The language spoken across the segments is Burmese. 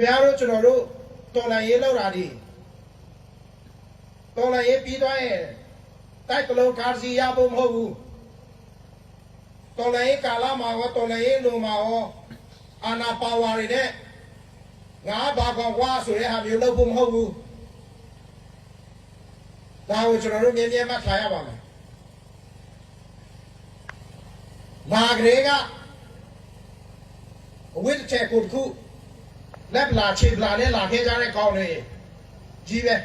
ခင်ဗျားတို့ကျွန်တော်တို့တော်လန်ရေးလောက်တာဒီတော်လန်ရေးပြီးသွားရင်တိုက်ကလုံးကားစီရဖို့မဟုတ်ဘူးတော်လန်ရေးကာလမှာရောတော်လန်ရေးလုံမှာရောအာနာပါဝါတွေနဲ့ငါဘာကောင်ကွာဆိုတဲ့ဟာမျိုးလုပ်ဖို့မဟုတ်ဘူးဒါကိုကျွန်တော်တို့မြင်မြင်မှထားရပါမယ်မာဂရေကအဝိတ္တချေကိုတစ်ခု လက်လာခြေပလာနဲ့လာခဲ့ကြတဲ့ကောင်းတွေကြီးပဲ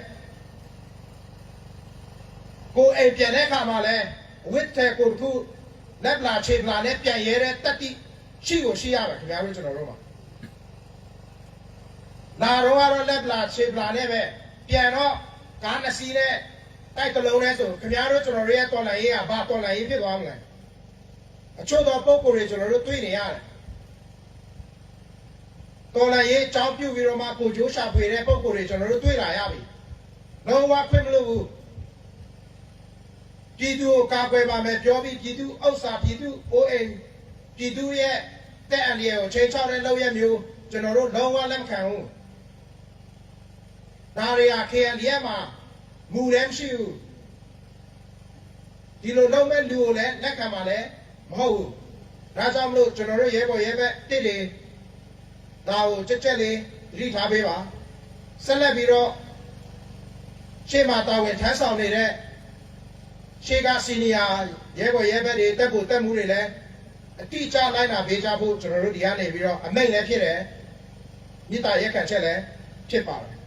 ကိုအိမ်ပြန်တဲ့အခါမှာလဲဝစ်တဲ့ကိုတစ်ခုလက်လာခြေပလာနဲ့ပြန်ရဲတဲ့တက်တိရှိကိုရှိရမယ်ခင်ဗျားတို့ကျွန်တော်တို့မှာလာတော့ကတော့လက်လာခြေပလာနဲ့ပဲပြန်တော့ကားနှစ်စီးနဲ့တိုက်ကလုံးနဲ့ဆိုခင်ဗျားတို့ကျွန်တော်တို့ရဲ့တော်လိုင်းရေးကဘာတော်လိုင်းရေးဖြစ်သွားမလဲအချို့သောပုံကိုယ်တွေကျွန်တော်တို့တွေ့နေရတယ် တော်လည်းရေးအကြောင်းပြုပြီးတော့မှကိုကျိုးရှာဖွေတဲ့ပုံကိုယ်တွေကျွန်တော်တို့တွေ့လာရပြီ။လုံးဝခွင့်မလို့ဘူး။ပြည်သူကိုကာကွယ်ပါမယ်ပြောပြီးပြည်သူဥစ္စာပြည်သူအိုးအိမ်ပြည်သူရဲ့တက်အန္တရာယ်ကိုချိန်ချောက်တဲ့လုပ်ရမျိုးကျွန်တော်တို့လုံးဝလက်မခံဘူး။ဒါတွေက KNDF မှာမူလည်းမရှိဘူး။ဒီလိုလုံးမဲ့လူကိုလည်းလက်ခံပါလဲမဟုတ်ဘူး။ဒါကြောင့်မလို့ကျွန်တော်တို့ရဲဘော်ရဲဘက်တစ်တွေ ဒါကိုကြက်ကြက်လေးသတိထားပေးပါဆက်လက်ပြီးတော့ရှေ့မှာတာဝန်ထမ်းဆောင်နေတဲ့ရှေ့ကစီနီယာရဲဘော်ရဲဘက်တွေတက်ဖို့တက်မှုတွေလည်းအတိအကျလိုက်နာပေးကြဖို့ကျွန်တော်တို့ဒီကနေပြီးတော့အမိန့်လည်းဖြစ်တယ်မြစ်တာရက်ခံချက်လည်းဖြစ်ပါတယ်